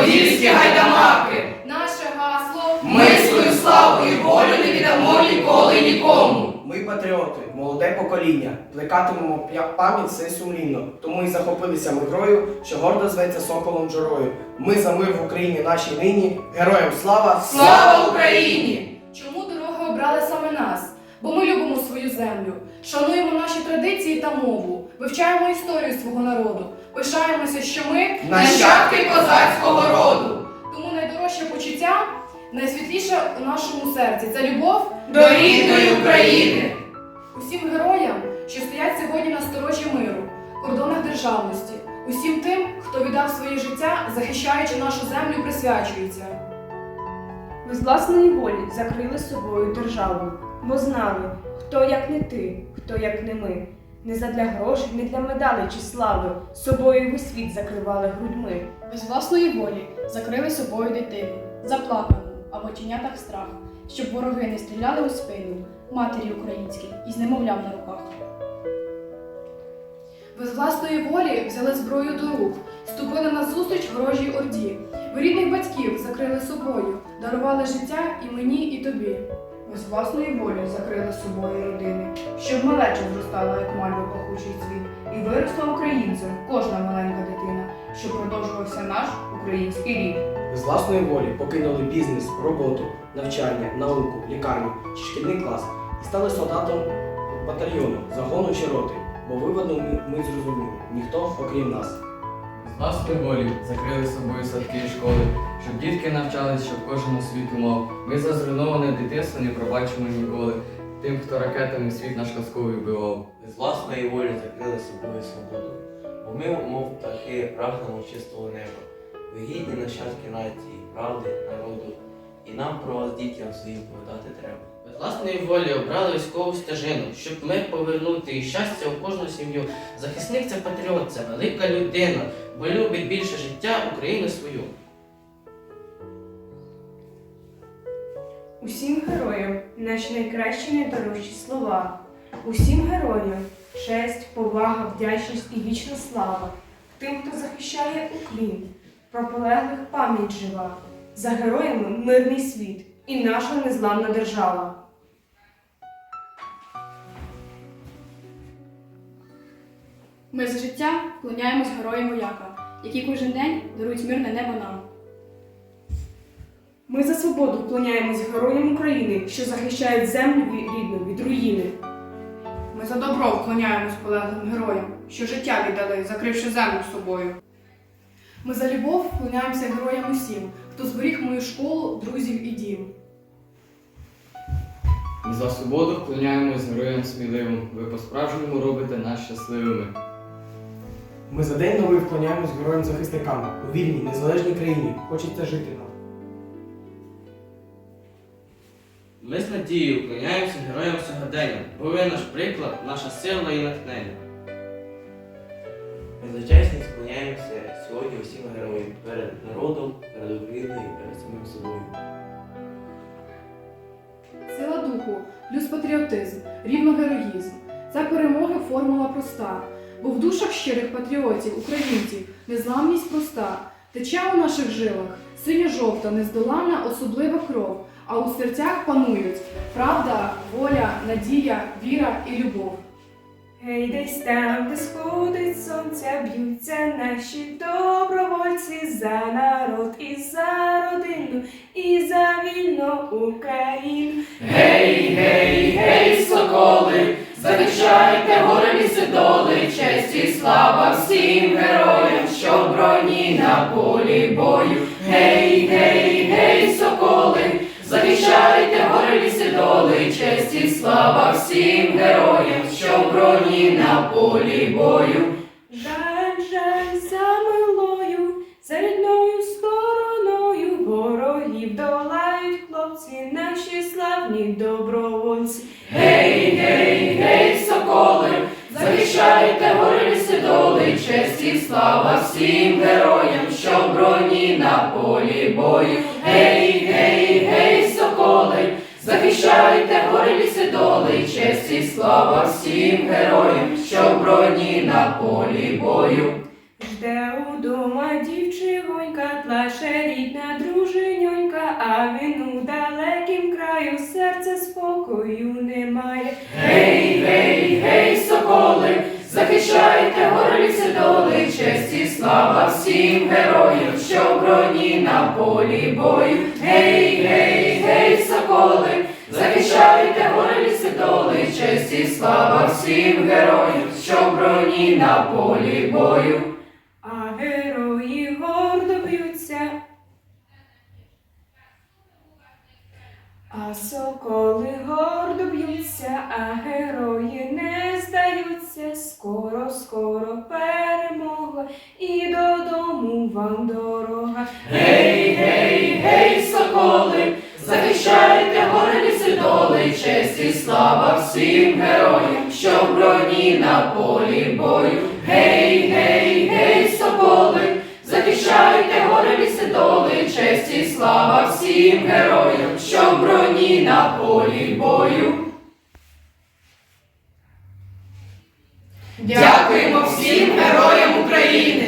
Подільські гайдамаки! наше гасло. Ми свою славу і волю не віддамо ніколи нікому. Ми патріоти, молоде покоління, плекатимемо пам'ять все сумлінно. Тому і захопилися ми грою, що гордо зветься соколом джурою. Ми за мир в Україні нашій нині. Героям слава! Слава Україні! Чому дороги обрали саме нас? Бо ми любимо свою землю, шануємо наші традиції та мову, вивчаємо історію свого народу, пишаємося, що ми Нащадки козацького роду! тому найдорожче почуття, найсвітліше у нашому серці це любов До рідної України! усім героям, що стоять сьогодні на сторожі миру, кордонах державності, усім тим, хто віддав своє життя, захищаючи нашу землю, присвячується. Ви з власної волі закрили собою державу, бо знали, хто як не ти, хто як не ми. Не задля грошей, не для медалей чи слави, собою ви світ закривали грудьми. Без власної волі закрили собою дитину, заплакану, а в оченятах страх, щоб вороги не стріляли у спину матері українській із немовлям на руках. Ви з власної волі взяли зброю до рук, ступили на зустріч ворожій орді. Ви рідних батьків закрили собою, дарували життя і мені, і тобі. З власної волі закрили собою родини, щоб малеча зростала, як мальва пахучий цвіт, і виросла українцем кожна маленька дитина, щоб продовжувався наш український. Ви з власної волі покинули бізнес, роботу, навчання, науку, лікарню шкільний клас і стали солдатом батальйону, загону чи роти. Бо виводно ми, ми зрозуміли, ніхто окрім нас. Власної волі закрили собою садки і школи, щоб дітки навчались, щоб кожен освіту мав. Ми за зруйноване дитинство не пробачимо ніколи. Тим, хто ракетами світ наш казковий вбивав. З власної волі закрили собою свободу, бо ми, мов птахи, прагнемо чистого неба. Ви гідні нащадки нації, правди, народу, і нам про вас дітям своїм повідати треба. Власної волі обрали військову стежину, щоб мир повернути і щастя у кожну сім'ю. Захисник це патріот, це велика людина, бо любить більше життя України свою. Усім героям наші найкращі найдорожчі слова. Усім героям честь, повага, вдячність і вічна слава. Тим, хто захищає Уклін, про полеглих пам'ять жива. За героями мирний світ і наша незламна держава. Ми за життя вклоняємось героям вояка, які кожен день дарують мирне небо нам. Ми за свободу вклоняємось героям України, що захищають землю рідну від руїни. Ми за добро вклоняємось полеглим героям, що життя віддали, закривши землю собою. Ми за любов вклоняємося героям усім, хто зберіг мою школу, друзів і дім. Ми за свободу вклоняємось героям сміливим. Ви по-справжньому робите нас щасливими. Ми за день новий вклоняємось героям захисникам у вільній, незалежній країні. Хочеться жити нам. Ми з надією вклоняємося героям сьогодення, бо ви наш приклад, наша сила і натхнення. Ми за чесність склоняємося сьогодні усім героям перед народом, перед Україною і перед самим собою. Сила духу, плюс патріотизм, рівно героїзм. Ця перемога формула проста, бо в душах щирих патріотів, українців, незламність проста. Тече у наших жилах синьо-жовта, нездоланна, особлива кров, а у серцях панують правда, воля, надія, віра і любов. Гей, десь там, де сходить сонця, б'ються наші добровольці за народ і за родину, і за вільну Україну. Гей, гей, гей, соколи, захищайте гори ліси доли, честь і слава всім героям, що в броні на полі бою. Гей, гей, гей, соколи, захищайте гори ліси доли, честь і слава всім героям, що в броні на полі бою. Жаль, жаль, за милою, за рідною стороною ворогів долають хлопці, наші славні добровольці. Гей, гей, гей, захищайте гори ліси доли, честь і слава всім героям, що в броні на полі бою. Гей, гей, гей, соколи, захищайте гори ліси доли, честь і слава всім героям, що в броні на полі бою. Де удома дівчинонька, плаче рідна дружиньонька, а він у далекім краю серце спокою немає. Гей, гей, захищайте гори ліси доли, честь слава всім героям, що в броні на полі бою. Гей, гей, гей, соколи, захищайте гори ліси доли, честь і слава всім героям, що в броні на полі бою. А герої гордо б'ються. А соколи гордо б'ються, а герої. Скоро, перемога, і додому вам дорога. Гей, гей, гей, соколи, захищайте гори ліси доли, честь і слава всім героям, що в броні на полі бою. Гей, гей, гей, соколи, захищайте гори ліси доли, честь і слава всім героям, що в броні на полі бою. Дякуємо всім героям України!